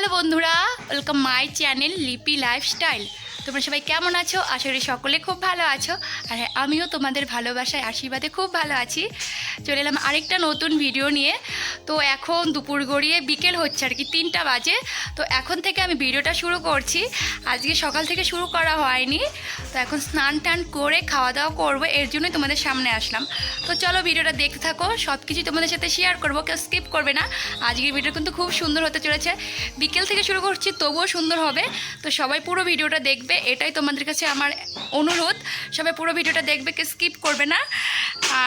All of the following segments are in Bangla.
হ্যালো বন্ধুরা welcome my channel Lipi lifestyle তোমরা সবাই কেমন আছো? আশা করি সকলে খুব ভালো আছো। আর হ্যাঁ আমিও তোমাদের ভালোবাসায়, আশীর্বাদে খুব ভালো আছি। চলে এলাম আরেকটা নতুন ভিডিও নিয়ে। তো এখন দুপুর গড়িয়ে বিকেল হচ্ছে আর কি, তিনটা বাজে। তো এখন থেকে আমি ভিডিওটা শুরু করছি। আজকে সকাল থেকে শুরু করা হয়নি। তো এখন স্নান টান করে খাওয়া দাওয়া করব, এর জন্যই তোমাদের সামনে আসলাম। তো চলো ভিডিওটা দেখতে থাকো সব কিছু তোমাদের সাথে শেয়ার করব, কেউ স্কিপ করবে না। আজকের ভিডিও কিন্তু খুব সুন্দর হতে চলেছে। বিকেল থেকে শুরু করছি, তবুও সুন্দর হবে। তো সবাই পুরো ভিডিওটা দেখবে, এটাই তোমাদের কাছে আমার অনুরোধ। সবাই পুরো ভিডিওটা দেখবে, কেউ স্কিপ করবে না।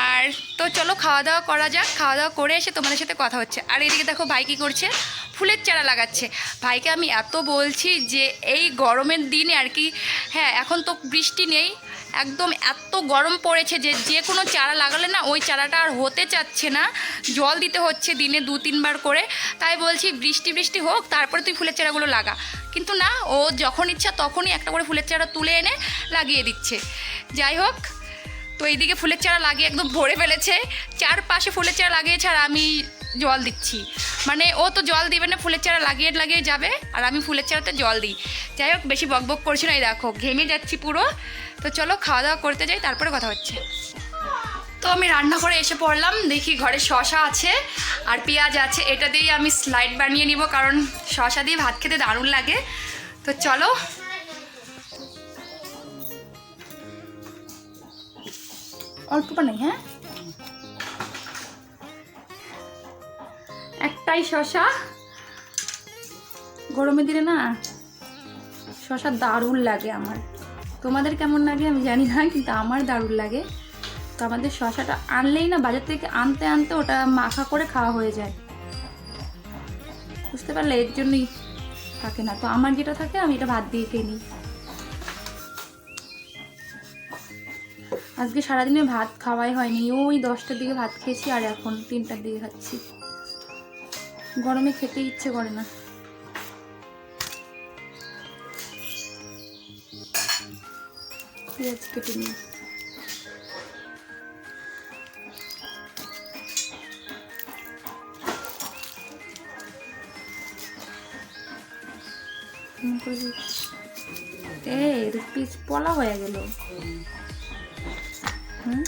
আর তো চলো খাওয়া দাওয়া করা যাক। খাওয়া দাওয়া করে এসে তোমাদের সাথে কথা হচ্ছে। আর এদিকে দেখো ভাই কী করছে? ফুলের চারা লাগাচ্ছে। ভাইকে আমি এত বলছি যে এই গরমের দিনে আর কি হ্যাঁ এখন তো বৃষ্টি নেই। একদম এত গরম পড়েছে যে যে কোনো চারা লাগালে না ওই চারাটা আর হতে চাচ্ছে না। জল দিতে হচ্ছে দিনে দু, তিনবার করে। তাই বলছি বৃষ্টি বৃষ্টি হোক, তারপরে তুই ফুলের চারাগুলো লাগা। কিন্তু না, ও যখন ইচ্ছা তখনই একটা করে ফুলের চারা তুলে এনে লাগিয়ে দিচ্ছে। যাই হোক, তো এইদিকে ফুলের চারা লাগিয়ে একদম ভরে ফেলেছে। চারপাশে ফুলের চারা লাগিয়েছে আর আমি জল দিচ্ছি। মানে ও তো জল দিবে না, ফুলের চারা লাগিয়ে লাগিয়ে যাবে, আর আমি ফুলের চারাতে জল দিই। যাই হোক, বেশি বক বক করছি না, এই দেখো, ঘেমে যাচ্ছি পুরো। তো চলো, খাওয়া দাওয়া করতে যাই, তারপরে কথা হচ্ছে। তো আমি রান্না করে এসে পড়লাম, দেখি ঘরে শশা আছে আর পেঁয়াজ আছে। এটা দিয়েই আমি স্লাইড বানিয়ে নিব, কারণ শশা দিয়ে ভাত খেতে দারুণ লাগে। তো চলো। অল্প নেই হ্যাঁ? একটাই শশা। গরমের দিনে না শশা দারুণ লাগে আমার। তোমাদের কেমন লাগে আমি জানি না, কিন্তু আমার দারুণ লাগে। তো আমাদের শশাটা আনলেই না, বাজার থেকে আনতে আনতে ওটা মাখা করে খাওয়া হয়ে যায়। বুঝতে পারলে এর জন্যই থাকে না। তো আমার যেটা থাকে, আমি এটা ভাত দিয়ে খেয়ে নিই। আজকে সারাদিনে ভাত খাওয়াই হয়নি। ওই দশটার দিকে ভাত খেয়েছি আর এখন তিনটার দিকে খাচ্ছি। গরমে খেতে ইচ্ছে করে না। পেঁয়াজ কেটে নিই। এই পিস পলা হয়ে গেল। হুম?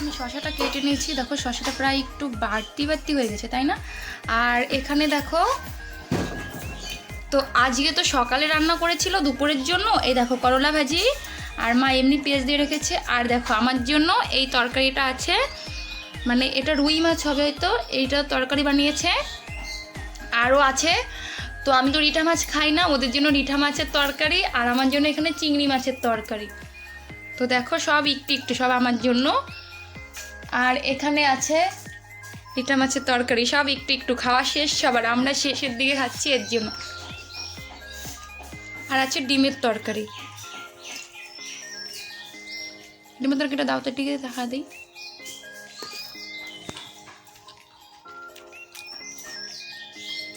আমি শশাটা কেটে নিয়েছি। দেখো শশাটা প্রায় একটু বাড়তি বাড়তি হয়ে গেছে, তাই না? আর এখানে দেখো, তো আজকে তো সকালে রান্না করেছিল দুপুরের জন্য, এই দেখো করলা ভাজি, আর মা এমনি পেঁয়াজ দিয়ে রেখেছে। আর দেখো, আমার জন্য এই তরকারিটা আছে মানে এটা রুই মাছ হবে হয়তো এইটা তরকারি বানিয়েছে। আরও আছে, তো আমি তো রিঠা মাছ খাই না, ওদের জন্য রিঠা মাছের তরকারি, আর আমার জন্য এখানে চিংড়ি মাছের তরকারি। তো দেখো, সব একটু একটু, সব আমার জন্য। আর এখানে আছে রিটা মাছের তরকারি। সব একটু একটু খাওয়া শেষ, সবার আমরা শেষের দিকে খাচ্ছি, এর জন্য। আর আছে ডিমের তরকারি। ডিমের তরকারিটা দাও তো দিকে দেখা দিই।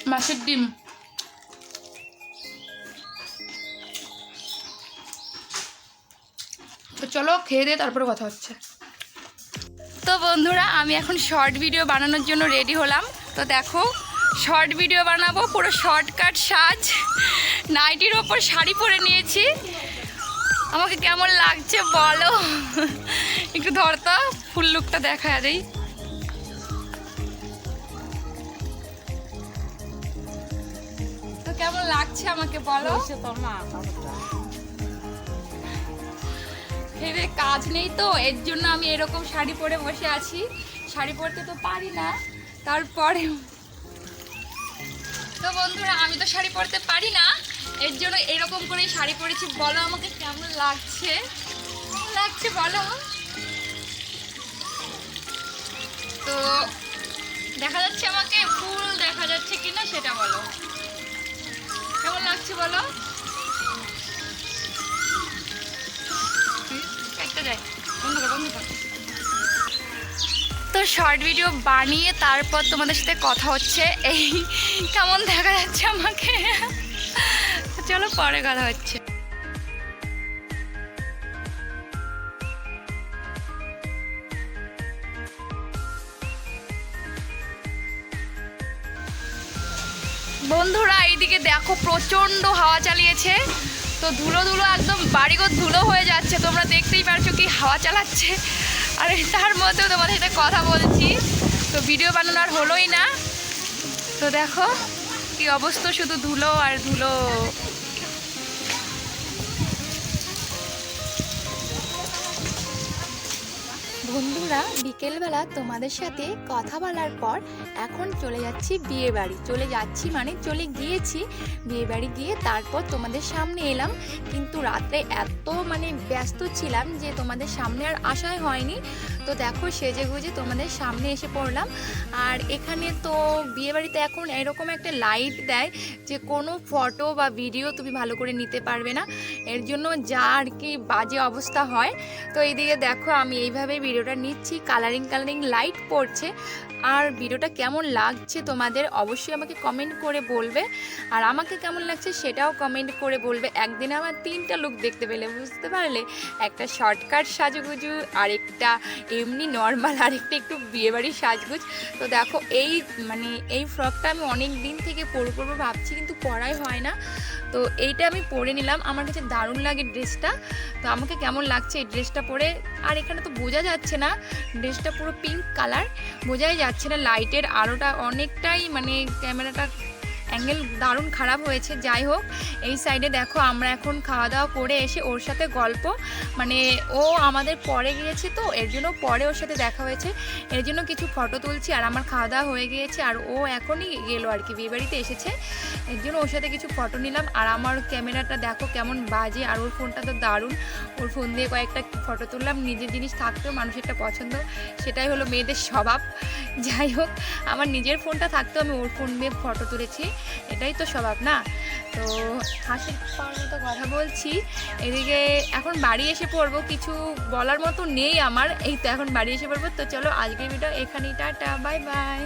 মাছের ডিম। তো চলো, খেয়ে দিয়ে তারপরে কথা হচ্ছে। তো বন্ধুরা, আমি এখন শর্ট ভিডিও বানানোর জন্য রেডি হলাম। তো দেখো শর্ট ভিডিও বানাবো, পুরো শর্টকাট সাজ। নাইটির ওপর শাড়ি পরে নিয়েছি। আমাকে কেমন লাগছে বলো? একটু ধরতো ফুল লুকটা দেখা দেই তো কেমন লাগছে আমাকে বলো? ভেবে কাজ নেই তো, এর জন্য আমি এরকম শাড়ি পরে বসে আছি। শাড়ি পরতে তো পারি না, তারপরে তো বন্ধুরা, আমি তো শাড়ি পরতে পারি না, এর জন্য এরকম করে শাড়ি পরেছি। বলো আমাকে কেমন লাগছে? লাগছে বলো? তো দেখা যাচ্ছে আমাকে, ফুল দেখা যাচ্ছে কিনা সেটা বলো। কেমন লাগছে বলো? তো শর্ট ভিডিও বানিয়ে তারপর তোমাদের সাথে কথা হচ্ছে। এই কেমন দেখা যাচ্ছে আমাকে? চলো পরে কথা হচ্ছে। বন্ধুরা, এইদিকে দেখো প্রচণ্ড হাওয়া চালিয়েছে। তো ধুলো ধুলো একদম বাড়িঘর ধুলো হয়ে যাচ্ছে। তোমরা দেখতেই পারছ কি হাওয়া চালাচ্ছে। আর তার মধ্যেও তোমাদের সাথে কথা বলছি। তো ভিডিও বানানো আর হলোই না। তো দেখো কি অবস্থা, শুধু ধুলো আর ধুলো। বন্ধুরা, বিকেলবেলা তোমাদের সাথে কথা বলার পর এখন চলে যাচ্ছি বিয়ে বাড়ি। চলে যাচ্ছি মানে চলে গিয়েছি বিয়ে বাড়ি গিয়ে তারপর তোমাদের সামনে এলাম। কিন্তু রাত্রে এত মানে ব্যস্ত ছিলাম যে তোমাদের সামনে আর আসাই হয়নি। তো দেখো সেজে গুজে তোমাদের সামনে এসে পড়লাম। আর এখানে তো বিয়ে বাড়িতে এখন এরকম একটা লাইট দেয় যে কোনো ফটো বা ভিডিও তুমি ভালো করে নিতে পারবে না। এর জন্য যা আর কি বাজে অবস্থা হয়। তো এইদিকে দেখো আমি এইভাবে ভিডিওটা নিচ্ছি কালারিং কালারিং লাইট পড়ছে, আর ভিডিওটা কেমন লাগছে তোমাদের অবশ্যই আমাকে কমেন্ট করে বলবে, আর আমাকে কেমন লাগছে সেটাও কমেন্ট করে বলবে। একদিনে আমার তিনটা লুক দেখতে পেলে, বুঝতে পারলে? একটা শর্টকাট সাজুগুজু, আরেকটা এমনি নর্মাল আরেকটা একটু বিয়েবাড়ির সাজগুজ। তো দেখো, এই মানে এই ফ্রকটা আমি অনেক দিন থেকে পরবো পরবো ভাবছি, কিন্তু পরাই হয় না। তো এইটা আমি পরে নিলাম। আমার কাছে দারুণ লাগে ড্রেসটা তো আমাকে কেমন লাগছে এই ড্রেসটা পরে? আর এখানে তো বোঝা যাচ্ছে না। ড্রেসটা পুরো পিঙ্ক কালার বোঝাই যাচ্ছে না লাইটের আলোটা অনেকটাই মানে ক্যামেরাটা অ্যাঙ্গেল দারুণ খারাপ হয়েছে, যাই হোক। এই সাইডে দেখো, আমরা এখন খাওয়া দাওয়া করে এসে ওর সাথে গল্প। মানে ও আমাদের পরে গিয়েছে তো, এর জন্য পরে ওর সাথে দেখা হয়েছে। এর জন্য কিছু ফটো তুলছি, আর আমার খাওয়া দাওয়া হয়ে গিয়েছে, আর ও এখনই গেলো আর কি বিয়েবাড়িতে এসেছে। এর জন্য ওর সাথে কিছু ফটো নিলাম, আর আমার ক্যামেরাটা দেখো কেমন বাজে, আর ওর ফোনটা তো দারুণ। ওর ফোন দিয়ে কয়েকটা ফটো তুললাম, নিজের জিনিস থাকতেও মানুষেরটা পছন্দ। সেটাই হলো মেয়েদের স্বভাব। যাই হোক, আমার নিজের ফোনটা থাকতো, আমি ওর ফোন দিয়ে ফটো তুলেছি। এটাই তো স্বভাব, না? তো হাসি পাওয়ার মতো কথা বলছি। এদিকে এখন বাড়ি এসে পড়ব, কিছু বলার মতো নেই আমার। এই তো এখন বাড়ি এসে পড়ব। তো চলো, আজকের ভিডিও এখানেই, টাটা বাই বাই